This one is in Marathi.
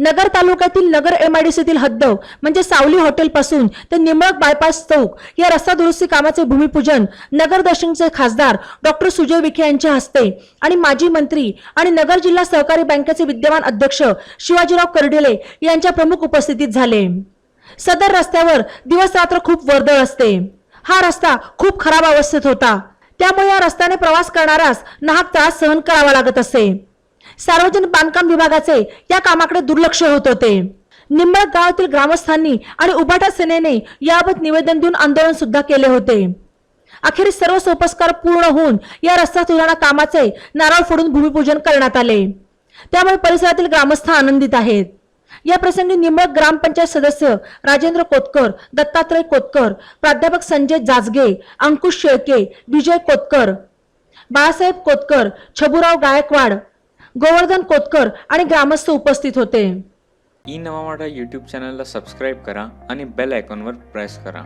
नगर तालुक्यातील नगर एमआयडीसीतील हद्द म्हणजे सावली हॉटेलपासून ते निंबळक बायपास चौक या रस्ता दुरुस्ती कामाचे भूमिपूजन नगर दर्शनचे खासदार डॉक्टर सुजय विखे यांच्या हस्ते आणि माजी मंत्री आणि नगर जिल्हा सहकारी बँकेचे विद्यमान अध्यक्ष शिवाजीराव कर्डिले यांच्या प्रमुख उपस्थितीत झाले. सदर रस्त्यावर दिवस रात्र खूप वर्दळ असते. हा रस्ता खूप खराब अवस्थेत होता. त्यामुळे या रस्त्याने प्रवास करणाऱ्यास नाहक त्रास सहन करावा लागत असे. सार्वजनिक बांधकाम विभागाचे या कामाकडे दुर्लक्ष होत होते. निंबळ गावातील ग्रामस्थांनी आणि उभाटा सेनेने याबाबत निवेदन देऊन आंदोलन सुद्धा केले होते. अखेर सर्व सोपस्कार पूर्ण होऊन या रस्ता सुधारणा कामाचे नारळ फोडून भूमिपूजन करण्यात आले. त्यामुळे परिसरातील ग्रामस्थ आनंदित आहेत. या प्रसंगी निंबळ ग्रामपंचायत सदस्य राजेंद्र कोतकर दत्तात्रय कोतकर प्राध्यापक संजय जाजगे अंकुश शेळके विजय कोतकर बाळासाहेब कोतकर छबुराव गायकवाड गोवर्धन कोतकर आणि ग्रामस्थ उपस्थित होते. ई नवा मराठा यूट्यूब चॅनलला सबस्क्राईब करा आणि बेल आयकॉनवर प्रेस करा.